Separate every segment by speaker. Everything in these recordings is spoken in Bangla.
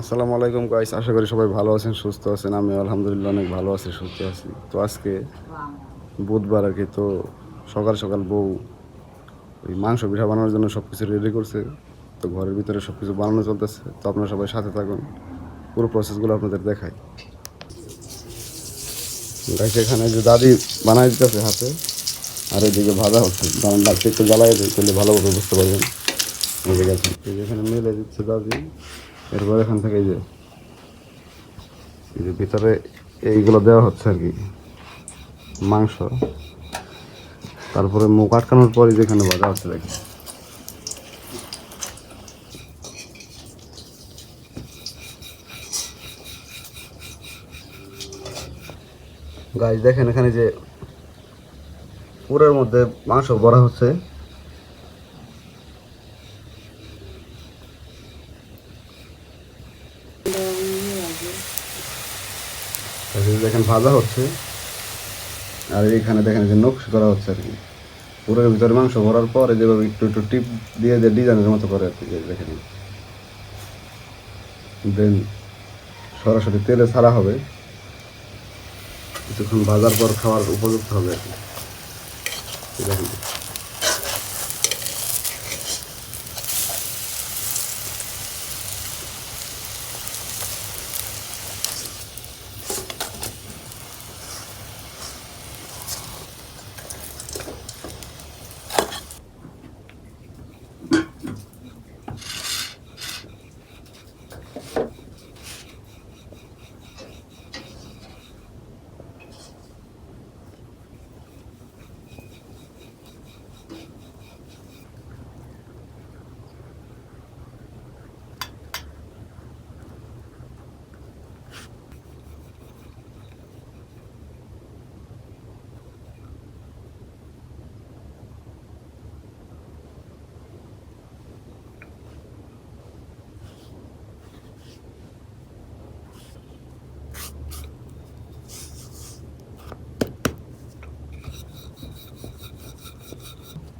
Speaker 1: আসসালামু আলাইকুম গাইস আশা করি সবাই ভালো আছেন, সুস্থ আছেন আমি আলহামদুলিল্লাহ অনেক ভালো আছি সুস্থ আছি। তো আজকে বুধবার আর কি, তো সকাল সকাল বউ ওই মাংস পিঠা বানানোর জন্য সব কিছু রেডি করছে, তো ঘরের ভিতরে সব কিছু বানানো চলতেছে, তো আপনারা সবাই সাথে থাকুন, পুরো প্রসেসগুলো আপনাদের দেখাই। গাইস এখানে যে দাদি বানাই দিতেছে হাতে, আর এদিকে ভাজা হচ্ছে বানান লাগছে একটু জ্বালাই দেয়, তাহলে ভালোভাবে বুঝতে পারবেন। এখানে মেলে দিচ্ছে দাদি। এরপর এখান থেকে যে, এই যে ভিতরে এইগুলো দেওয়া হচ্ছে আর কি, মাংস। তারপরে মুখ আটকানোর পরে যেখানে ভাজা হচ্ছে দেখি গাছ দেখেন এখানে যে পুরের মধ্যে মাংস ভরা হচ্ছে। দেখেন ভাজা হচ্ছে। আর এখানে দেখেন যে নকশি করা হচ্ছে আর কি। পুরের ভিতরে মাংস ভরার পরে যেভাবে একটু একটু টিপ দিয়ে যে ডিজাইনের মতো করে আর কি দেখেন। দেন সরাসরি তেলে ছাড়া হবে। কিছুক্ষণ ভাজার পর খাওয়ার উপযুক্ত হবে আর কি। দেখেন।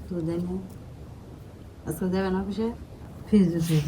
Speaker 2: তো দেন আজকে যাবেন অফিসে ফিজ দিতে